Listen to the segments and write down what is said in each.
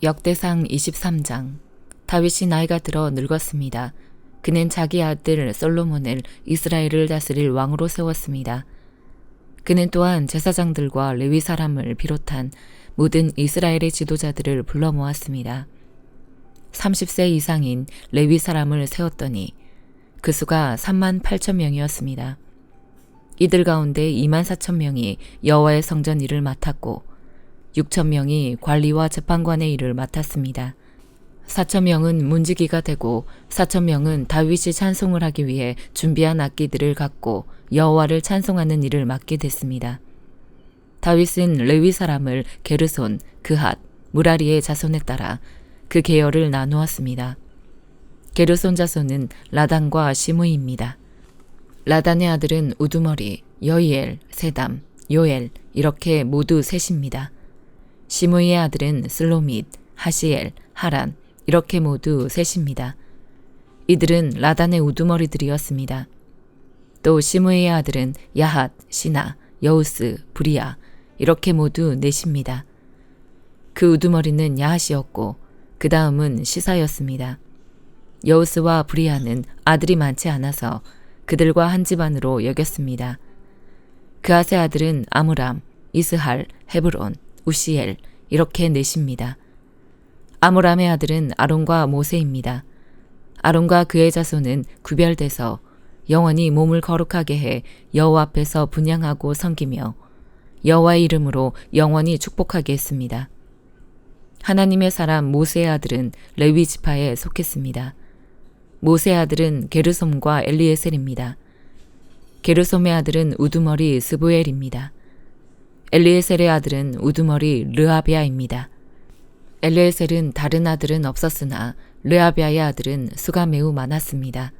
역대상 23장 다윗이 나이가 들어 늙었습니다. 그는 자기 아들 솔로몬을 이스라엘을 다스릴 왕으로 세웠습니다. 그는 또한 제사장들과 레위 사람을 비롯한 모든 이스라엘의 지도자들을 불러 모았습니다. 30세 이상인 레위 사람을 세웠더니 그 수가 3만 8천 명이었습니다. 이들 가운데 2만 4천 명이 여호와의 성전 일을 맡았고 6천 명이 관리와 재판관의 일을 맡았습니다. 4천 명은 문지기가 되고 4천 명은 다윗이 찬송을 하기 위해 준비한 악기들을 갖고 여호와를 찬송하는 일을 맡게 됐습니다. 다윗은 레위 사람을 게르손, 그핫, 무라리의 자손에 따라 그 계열을 나누었습니다. 게르손 자손은 라단과 시므이입니다. 라단의 아들은 우두머리, 여이엘, 세담, 요엘 이렇게 모두 셋입니다. 시므이의 아들은 슬로밋, 하시엘, 하란 이렇게 모두 셋입니다. 이들은 라단의 우두머리들이었습니다. 또 시므이의 아들은 야핫, 시나, 여우스, 브리아 이렇게 모두 넷입니다. 그 우두머리는 야핫이었고 그 다음은 시사였습니다. 여우스와 브리아는 아들이 많지 않아서 그들과 한 집안으로 여겼습니다. 그아세 아들은 아므람, 이스할, 헤브론, 우시엘 이렇게 넷입니다. 아므람의 아들은 아론과 모세입니다. 아론과 그의 자손은 구별돼서 영원히 몸을 거룩하게 해 여호와 앞에서 분양하고 섬기며 여호와의 이름으로 영원히 축복하게 했습니다. 하나님의 사람 모세의 아들은 레위 지파에 속했습니다. 모세의 아들은 게르솜과 엘리에셀입니다. 게르솜의 아들은 우두머리 스부엘입니다. 엘리에셀의 아들은 우두머리 르아비아입니다. 엘리에셀은 다른 아들은 없었으나 르아비아의 아들은 수가 매우 많았습니다.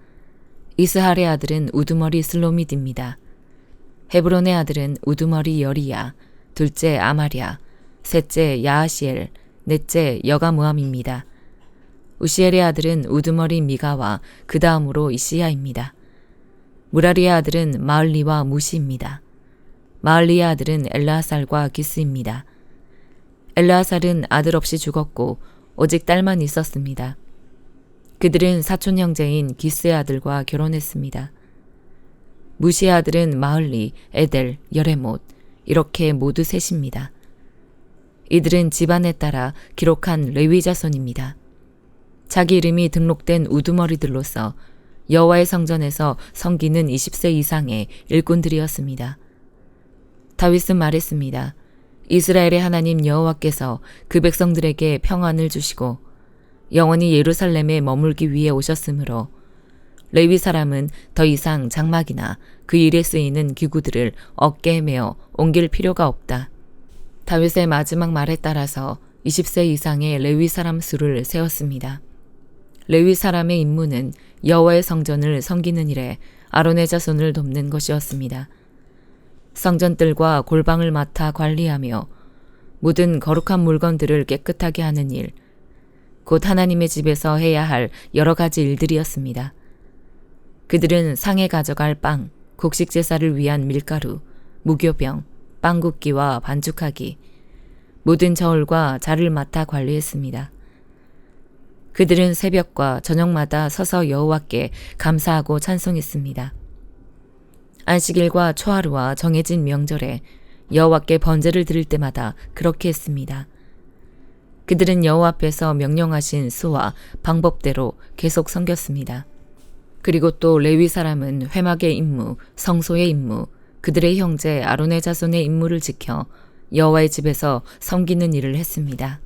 이스할의 아들은 우두머리 슬로밋입니다. 헤브론의 아들은 우두머리 여리야, 둘째 아마랴, 셋째 야하시엘, 넷째 여가무함입니다. 우시엘의 아들은 우두머리 미가와 그 다음으로 이시야입니다. 무라리의 아들은 마을리와 무시입니다. 마을리의 아들은 엘라살과 기스입니다. 엘라살은 아들 없이 죽었고 오직 딸만 있었습니다. 그들은 사촌 형제인 기스의 아들과 결혼했습니다. 무시의 아들은 마을리, 에델, 여레못 이렇게 모두 셋입니다. 이들은 집안에 따라 기록한 레위 자손입니다. 자기 이름이 등록된 우두머리들로서 여호와의 성전에서 섬기는 20세 이상의 일꾼들이었습니다. 다윗은 말했습니다. 이스라엘의 하나님 여호와께서 그 백성들에게 평안을 주시고 영원히 예루살렘에 머물기 위해 오셨으므로 레위 사람은 더 이상 장막이나 그 일에 쓰이는 기구들을 어깨에 메어 옮길 필요가 없다. 다윗의 마지막 말에 따라서 20세 이상의 레위 사람 수를 세웠습니다. 레위 사람의 임무는 여호와의 성전을 섬기는 일에 아론의 자손을 돕는 것이었습니다. 성전들과 골방을 맡아 관리하며 모든 거룩한 물건들을 깨끗하게 하는 일, 곧 하나님의 집에서 해야 할 여러 가지 일들이었습니다. 그들은 상에 가져갈 빵, 곡식 제사를 위한 밀가루, 무교병, 빵굽기와 반죽하기, 모든 저울과 자를 맡아 관리했습니다. 그들은 새벽과 저녁마다 서서 여호와께 감사하고 찬송했습니다. 안식일과 초하루와 정해진 명절에 여호와께 번제를 드릴 때마다 그렇게 했습니다. 그들은 여호와 앞에서 명령하신 수와 방법대로 계속 섬겼습니다. 그리고 또 레위 사람은 회막의 임무, 성소의 임무, 그들의 형제 아론의 자손의 임무를 지켜 여호와의 집에서 섬기는 일을 했습니다.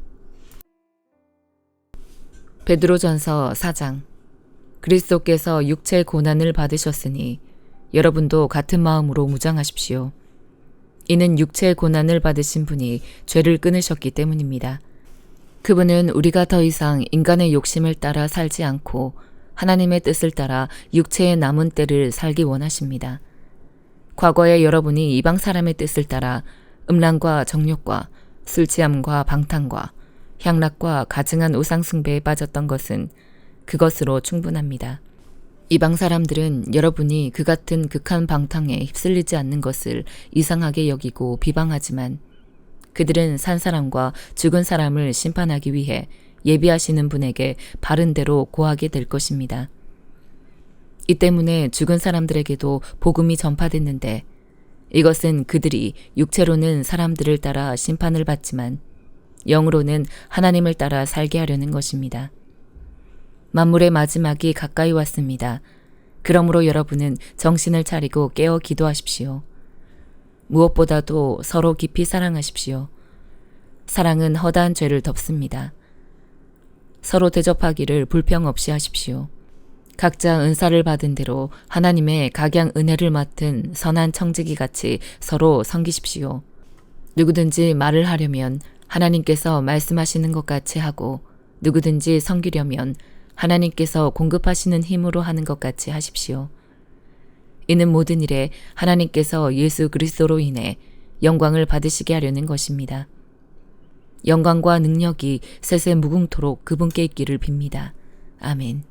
베드로전서 4장 그리스도께서 육체 고난을 받으셨으니 여러분도 같은 마음으로 무장하십시오. 이는 육체 고난을 받으신 분이 죄를 끊으셨기 때문입니다. 그분은 우리가 더 이상 인간의 욕심을 따라 살지 않고 하나님의 뜻을 따라 육체의 남은 때를 살기 원하십니다. 과거에 여러분이 이방 사람의 뜻을 따라 음란과 정욕과 술 취함과 방탕과 향락과 가증한 우상숭배에 빠졌던 것은 그것으로 충분합니다. 이방 사람들은 여러분이 그 같은 극한 방탕에 휩쓸리지 않는 것을 이상하게 여기고 비방하지만 그들은 산 사람과 죽은 사람을 심판하기 위해 예비하시는 분에게 바른 대로 고하게 될 것입니다. 이 때문에 죽은 사람들에게도 복음이 전파됐는데 이것은 그들이 육체로는 사람들을 따라 심판을 받지만 영으로는 하나님을 따라 살게 하려는 것입니다. 만물의 마지막이 가까이 왔습니다. 그러므로 여러분은 정신을 차리고 깨어 기도하십시오. 무엇보다도 서로 깊이 사랑하십시오. 사랑은 허다한 죄를 덮습니다. 서로 대접하기를 불평 없이 하십시오. 각자 은사를 받은 대로 하나님의 각양 은혜를 맡은 선한 청지기 같이 서로 섬기십시오. 누구든지 말을 하려면 하나님께서 말씀하시는 것 같이 하고 누구든지 섬기려면 하나님께서 공급하시는 힘으로 하는 것 같이 하십시오. 이는 모든 일에 하나님께서 예수 그리스도로 인해 영광을 받으시게 하려는 것입니다. 영광과 능력이 셋의 무궁토록 그분께 있기를 빕니다. 아멘.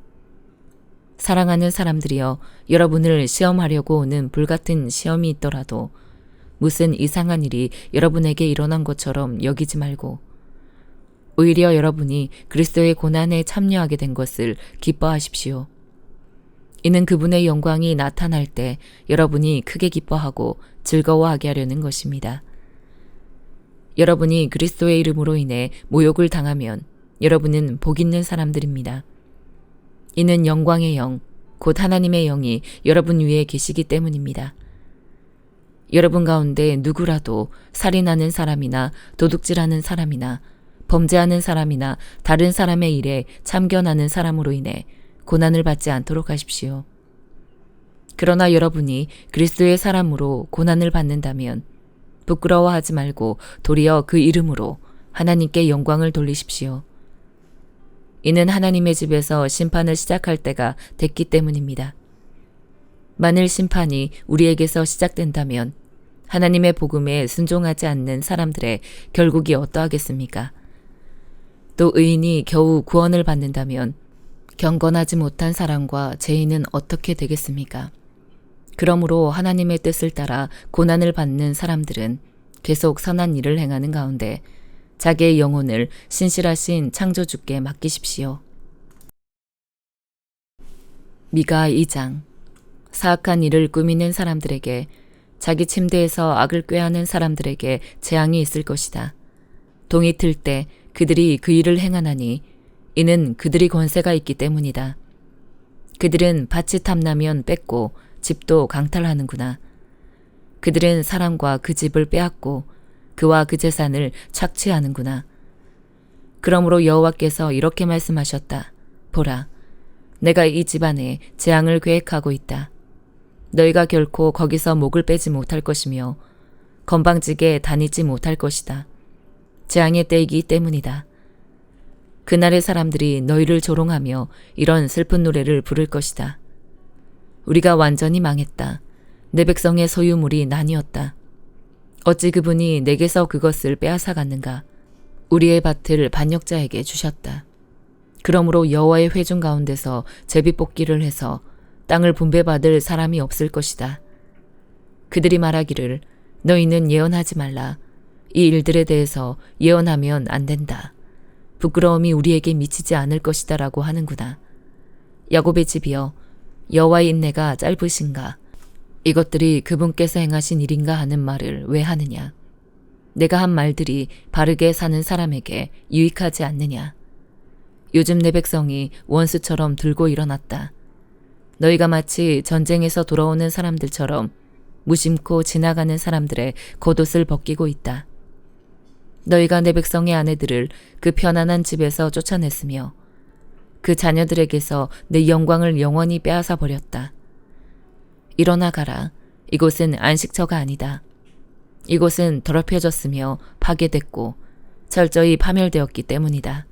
사랑하는 사람들이여 여러분을 시험하려고 오는 불같은 시험이 있더라도 무슨 이상한 일이 여러분에게 일어난 것처럼 여기지 말고 오히려 여러분이 그리스도의 고난에 참여하게 된 것을 기뻐하십시오. 이는 그분의 영광이 나타날 때 여러분이 크게 기뻐하고 즐거워하게 하려는 것입니다. 여러분이 그리스도의 이름으로 인해 모욕을 당하면 여러분은 복 있는 사람들입니다. 이는 영광의 영, 곧 하나님의 영이 여러분 위에 계시기 때문입니다. 여러분 가운데 누구라도 살인하는 사람이나 도둑질하는 사람이나 범죄하는 사람이나 다른 사람의 일에 참견하는 사람으로 인해 고난을 받지 않도록 하십시오. 그러나 여러분이 그리스도의 사람으로 고난을 받는다면 부끄러워하지 말고 도리어 그 이름으로 하나님께 영광을 돌리십시오. 이는 하나님의 집에서 심판을 시작할 때가 됐기 때문입니다. 만일 심판이 우리에게서 시작된다면 하나님의 복음에 순종하지 않는 사람들의 결국이 어떠하겠습니까? 또 의인이 겨우 구원을 받는다면 경건하지 못한 사람과 죄인은 어떻게 되겠습니까? 그러므로 하나님의 뜻을 따라 고난을 받는 사람들은 계속 선한 일을 행하는 가운데 자기의 영혼을 신실하신 창조주께 맡기십시오. 미가 2장 사악한 일을 꾸미는 사람들에게 자기 침대에서 악을 꾀하는 사람들에게 재앙이 있을 것이다. 동이 틀 때 그들이 그 일을 행하나니 이는 그들이 권세가 있기 때문이다. 그들은 밭이 탐나면 뺏고 집도 강탈하는구나. 그들은 사람과 그 집을 빼앗고 그와 그 재산을 착취하는구나. 그러므로 여호와께서 이렇게 말씀하셨다. 보라, 내가 이 집안에 재앙을 계획하고 있다. 너희가 결코 거기서 목을 빼지 못할 것이며 건방지게 다니지 못할 것이다. 재앙의 때이기 때문이다. 그날의 사람들이 너희를 조롱하며 이런 슬픈 노래를 부를 것이다. 우리가 완전히 망했다. 내 백성의 소유물이 나뉘었다. 어찌 그분이 내게서 그것을 빼앗아 갔는가? 우리의 밭을 반역자에게 주셨다. 그러므로 여호와의 회중 가운데서 제비 뽑기를 해서 땅을 분배받을 사람이 없을 것이다. 그들이 말하기를 너희는 예언하지 말라. 이 일들에 대해서 예언하면 안 된다. 부끄러움이 우리에게 미치지 않을 것이다 라고 하는구나. 야곱의 집이여 여호와의 인내가 짧으신가? 이것들이 그분께서 행하신 일인가 하는 말을 왜 하느냐? 내가 한 말들이 바르게 사는 사람에게 유익하지 않느냐? 요즘 내 백성이 원수처럼 들고 일어났다. 너희가 마치 전쟁에서 돌아오는 사람들처럼 무심코 지나가는 사람들의 겉옷을 벗기고 있다. 너희가 내 백성의 아내들을 그 편안한 집에서 쫓아냈으며 그 자녀들에게서 내 영광을 영원히 빼앗아 버렸다. 일어나 가라. 이곳은 안식처가 아니다. 이곳은 더럽혀졌으며 파괴됐고 철저히 파멸되었기 때문이다.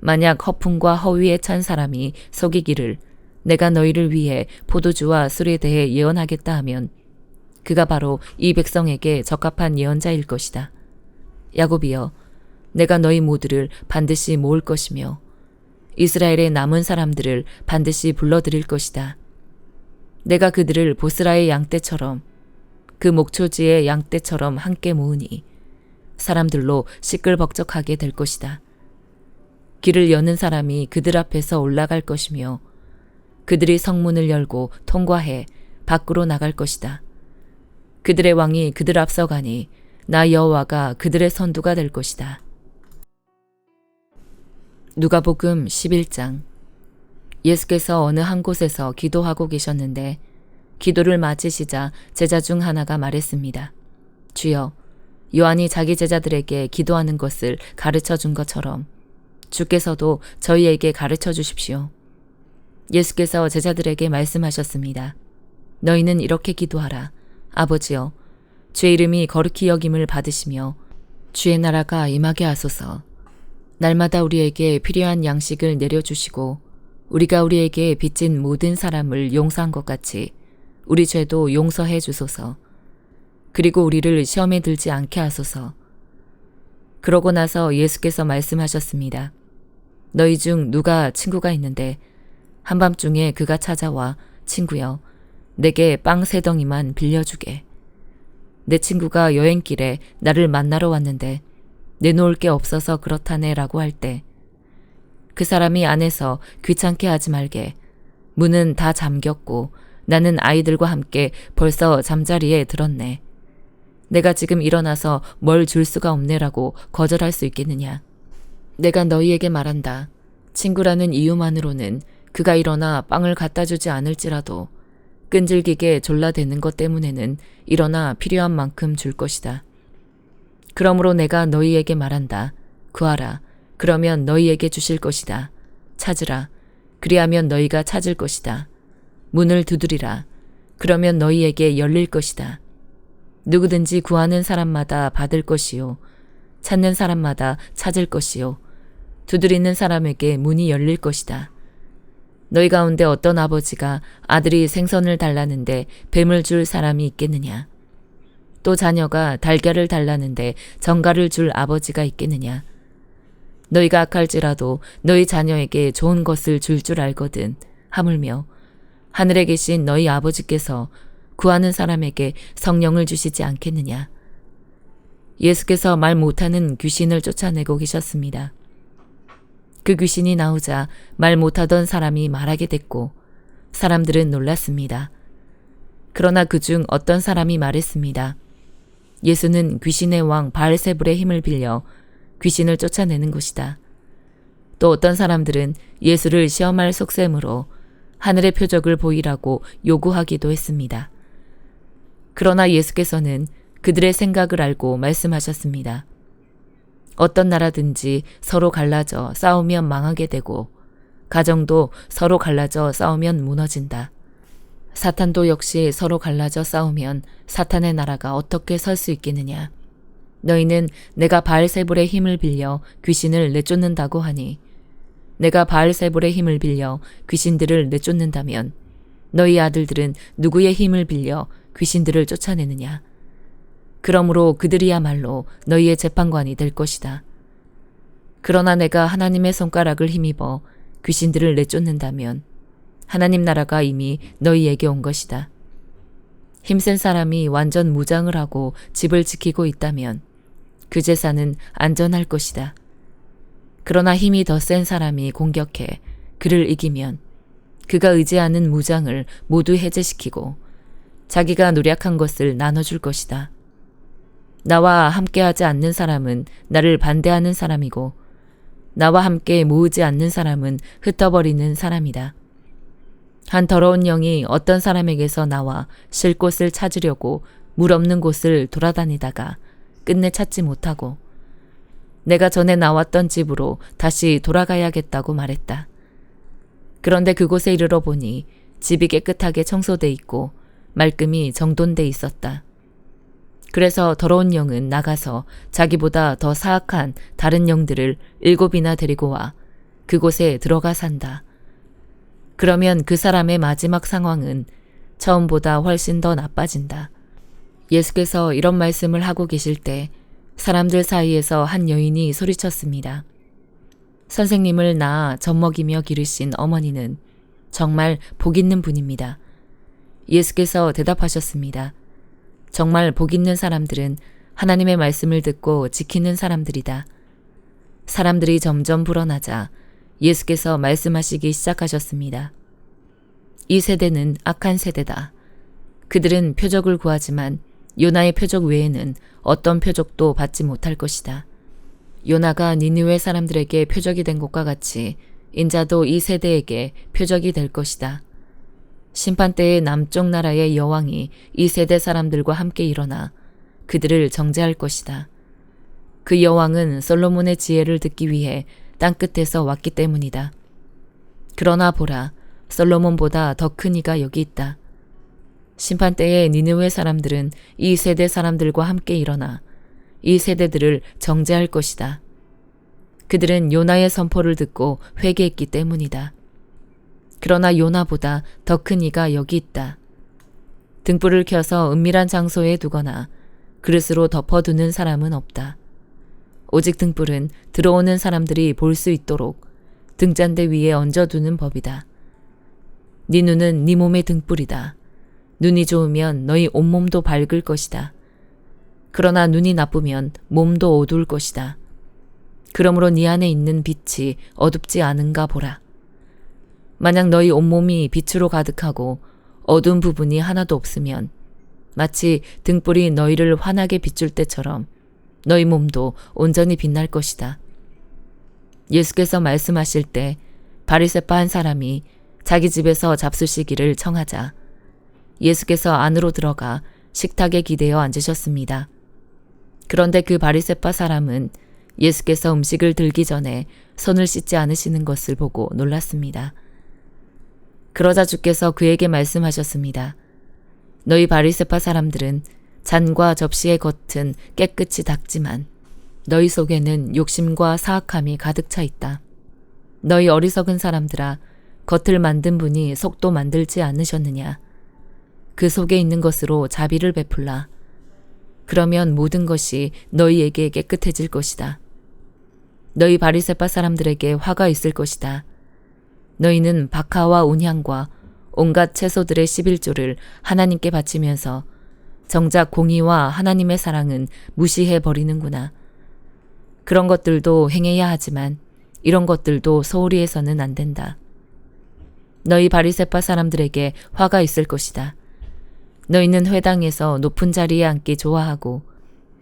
만약 허풍과 허위에 찬 사람이 속이기를 내가 너희를 위해 포도주와 술에 대해 예언하겠다 하면 그가 바로 이 백성에게 적합한 예언자일 것이다. 야곱이여, 내가 너희 모두를 반드시 모을 것이며 이스라엘의 남은 사람들을 반드시 불러들일 것이다. 내가 그들을 보스라의 양떼처럼 그 목초지의 양떼처럼 함께 모으니 사람들로 시끌벅적하게 될 것이다. 길을 여는 사람이 그들 앞에서 올라갈 것이며 그들이 성문을 열고 통과해 밖으로 나갈 것이다. 그들의 왕이 그들 앞서가니 나 여호와가 그들의 선두가 될 것이다. 누가복음 11장 예수께서 어느 한 곳에서 기도하고 계셨는데 기도를 마치시자 제자 중 하나가 말했습니다. 주여, 요한이 자기 제자들에게 기도하는 것을 가르쳐 준 것처럼 주께서도 저희에게 가르쳐 주십시오. 예수께서 제자들에게 말씀하셨습니다. 너희는 이렇게 기도하라. 아버지여, 주의 이름이 거룩히 여김을 받으시며 주의 나라가 임하게 하소서. 날마다 우리에게 필요한 양식을 내려주시고 우리가 우리에게 빚진 모든 사람을 용서한 것 같이 우리 죄도 용서해 주소서. 그리고 우리를 시험에 들지 않게 하소서. 그러고 나서 예수께서 말씀하셨습니다. 너희 중 누가 친구가 있는데 한밤중에 그가 찾아와 친구여 내게 빵 세 덩이만 빌려주게. 내 친구가 여행길에 나를 만나러 왔는데 내놓을 게 없어서 그렇다네 라고 할 때 그 사람이 안에서 귀찮게 하지 말게. 문은 다 잠겼고 나는 아이들과 함께 벌써 잠자리에 들었네. 내가 지금 일어나서 뭘 줄 수가 없네라고 거절할 수 있겠느냐. 내가 너희에게 말한다. 친구라는 이유만으로는 그가 일어나 빵을 갖다 주지 않을지라도 끈질기게 졸라대는 것 때문에는 일어나 필요한 만큼 줄 것이다. 그러므로 내가 너희에게 말한다. 구하라. 그러면 너희에게 주실 것이다. 찾으라. 그리하면 너희가 찾을 것이다. 문을 두드리라. 그러면 너희에게 열릴 것이다. 누구든지 구하는 사람마다 받을 것이요. 찾는 사람마다 찾을 것이요. 두드리는 사람에게 문이 열릴 것이다. 너희 가운데 어떤 아버지가 아들이 생선을 달라는데 뱀을 줄 사람이 있겠느냐? 또 자녀가 달걀을 달라는데 정갈을 줄 아버지가 있겠느냐? 너희가 악할지라도 너희 자녀에게 좋은 것을 줄줄 알거든. 하물며 하늘에 계신 너희 아버지께서 구하는 사람에게 성령을 주시지 않겠느냐? 예수께서 말 못하는 귀신을 쫓아내고 계셨습니다. 그 귀신이 나오자 말 못하던 사람이 말하게 됐고 사람들은 놀랐습니다. 그러나 그중 어떤 사람이 말했습니다. 예수는 귀신의 왕 바알세불의 힘을 빌려 귀신을 쫓아내는 것이다. 또 어떤 사람들은 예수를 시험할 속셈으로 하늘의 표적을 보이라고 요구하기도 했습니다. 그러나 예수께서는 그들의 생각을 알고 말씀하셨습니다. 어떤 나라든지 서로 갈라져 싸우면 망하게 되고 가정도 서로 갈라져 싸우면 무너진다. 사탄도 역시 서로 갈라져 싸우면 사탄의 나라가 어떻게 설 수 있겠느냐. 너희는 내가 바알세불의 힘을 빌려 귀신을 내쫓는다고 하니 내가 바알세불의 힘을 빌려 귀신들을 내쫓는다면 너희 아들들은 누구의 힘을 빌려 귀신들을 쫓아내느냐. 그러므로 그들이야말로 너희의 재판관이 될 것이다. 그러나 내가 하나님의 손가락을 힘입어 귀신들을 내쫓는다면 하나님 나라가 이미 너희에게 온 것이다. 힘센 사람이 완전 무장을 하고 집을 지키고 있다면 그 재산은 안전할 것이다. 그러나 힘이 더 센 사람이 공격해 그를 이기면 그가 의지하는 무장을 모두 해제시키고 자기가 노력한 것을 나눠줄 것이다. 나와 함께하지 않는 사람은 나를 반대하는 사람이고 나와 함께 모으지 않는 사람은 흩어버리는 사람이다. 한 더러운 영이 어떤 사람에게서 나와 쉴 곳을 찾으려고 물 없는 곳을 돌아다니다가 끝내 찾지 못하고 내가 전에 나왔던 집으로 다시 돌아가야겠다고 말했다. 그런데 그곳에 이르러 보니 집이 깨끗하게 청소돼 있고 말끔히 정돈돼 있었다. 그래서 더러운 영은 나가서 자기보다 더 사악한 다른 영들을 일곱이나 데리고 와 그곳에 들어가 산다. 그러면 그 사람의 마지막 상황은 처음보다 훨씬 더 나빠진다. 예수께서 이런 말씀을 하고 계실 때 사람들 사이에서 한 여인이 소리쳤습니다. 선생님을 낳아 젖먹이며 기르신 어머니는 정말 복 있는 분입니다. 예수께서 대답하셨습니다. 정말 복 있는 사람들은 하나님의 말씀을 듣고 지키는 사람들이다. 사람들이 점점 불어나자 예수께서 말씀하시기 시작하셨습니다. 이 세대는 악한 세대다. 그들은 표적을 구하지만 요나의 표적 외에는 어떤 표적도 받지 못할 것이다. 요나가 니느웨 사람들에게 표적이 된 것과 같이 인자도 이 세대에게 표적이 될 것이다. 심판 때의 남쪽 나라의 여왕이 이 세대 사람들과 함께 일어나 그들을 정죄할 것이다. 그 여왕은 솔로몬의 지혜를 듣기 위해 땅끝에서 왔기 때문이다. 그러나 보라, 솔로몬보다 더 큰 이가 여기 있다. 심판 때에 니느웨 사람들은 이 세대 사람들과 함께 일어나 이 세대들을 정죄할 것이다. 그들은 요나의 선포를 듣고 회개했기 때문이다. 그러나 요나보다 더 큰 이가 여기 있다. 등불을 켜서 은밀한 장소에 두거나 그릇으로 덮어두는 사람은 없다. 오직 등불은 들어오는 사람들이 볼 수 있도록 등잔대 위에 얹어두는 법이다. 네 눈은 네 몸의 등불이다. 눈이 좋으면 너희 온몸도 밝을 것이다. 그러나 눈이 나쁘면 몸도 어두울 것이다. 그러므로 네 안에 있는 빛이 어둡지 않은가 보라. 만약 너희 온몸이 빛으로 가득하고 어두운 부분이 하나도 없으면 마치 등불이 너희를 환하게 비출 때처럼 너희 몸도 온전히 빛날 것이다. 예수께서 말씀하실 때 바리새파 한 사람이 자기 집에서 잡수시기를 청하자 예수께서 안으로 들어가 식탁에 기대어 앉으셨습니다. 그런데 그 바리새파 사람은 예수께서 음식을 들기 전에 손을 씻지 않으시는 것을 보고 놀랐습니다. 그러자 주께서 그에게 말씀하셨습니다. 너희 바리새파 사람들은 잔과 접시의 겉은 깨끗이 닦지만 너희 속에는 욕심과 사악함이 가득 차 있다. 너희 어리석은 사람들아 겉을 만든 분이 속도 만들지 않으셨느냐. 그 속에 있는 것으로 자비를 베풀라. 그러면 모든 것이 너희에게 깨끗해질 것이다. 너희 바리새파 사람들에게 화가 있을 것이다. 너희는 박하와 온향과 온갖 채소들의 11조를 하나님께 바치면서 정작 공의와 하나님의 사랑은 무시해 버리는구나. 그런 것들도 행해야 하지만 이런 것들도 소홀히 해서는 안 된다. 너희 바리새파 사람들에게 화가 있을 것이다. 너희는 회당에서 높은 자리에 앉기 좋아하고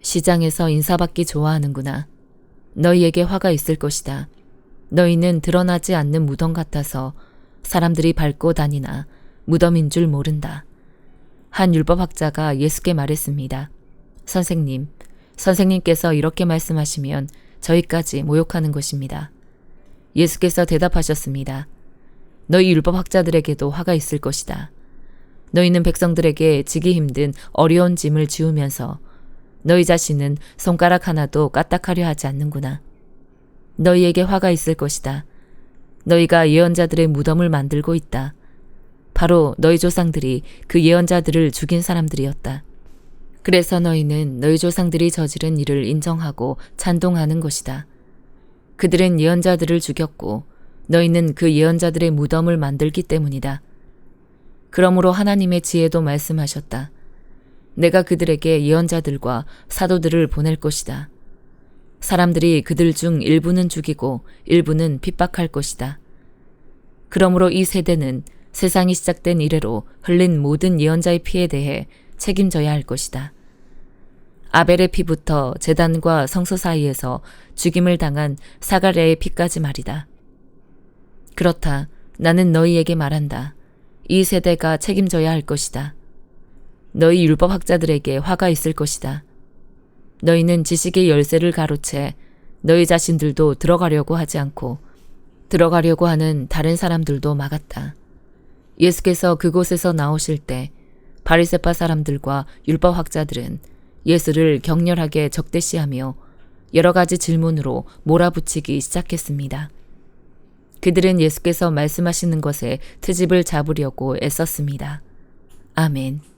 시장에서 인사받기 좋아하는구나. 너희에게 화가 있을 것이다. 너희는 드러나지 않는 무덤 같아서 사람들이 밟고 다니나 무덤인 줄 모른다. 한 율법학자가 예수께 말했습니다. 선생님, 선생님께서 이렇게 말씀하시면 저희까지 모욕하는 것입니다. 예수께서 대답하셨습니다. 너희 율법학자들에게도 화가 있을 것이다. 너희는 백성들에게 지기 힘든 어려운 짐을 지우면서 너희 자신은 손가락 하나도 까딱하려 하지 않는구나. 너희에게 화가 있을 것이다. 너희가 예언자들의 무덤을 만들고 있다. 바로 너희 조상들이 그 예언자들을 죽인 사람들이었다. 그래서 너희는 너희 조상들이 저지른 일을 인정하고 찬동하는 것이다. 그들은 예언자들을 죽였고 너희는 그 예언자들의 무덤을 만들기 때문이다. 그러므로 하나님의 지혜도 말씀하셨다. 내가 그들에게 예언자들과 사도들을 보낼 것이다. 사람들이 그들 중 일부는 죽이고 일부는 핍박할 것이다. 그러므로 이 세대는 세상이 시작된 이래로 흘린 모든 예언자의 피에 대해 책임져야 할 것이다. 아벨의 피부터 재단과 성소 사이에서 죽임을 당한 사가랴의 피까지 말이다. 그렇다. 나는 너희에게 말한다. 이 세대가 책임져야 할 것이다. 너희 율법학자들에게 화가 있을 것이다. 너희는 지식의 열쇠를 가로채 너희 자신들도 들어가려고 하지 않고 들어가려고 하는 다른 사람들도 막았다. 예수께서 그곳에서 나오실 때 바리새파 사람들과 율법학자들은 예수를 격렬하게 적대시하며 여러 가지 질문으로 몰아붙이기 시작했습니다. 그들은 예수께서 말씀하시는 것에 트집을 잡으려고 애썼습니다. 아멘.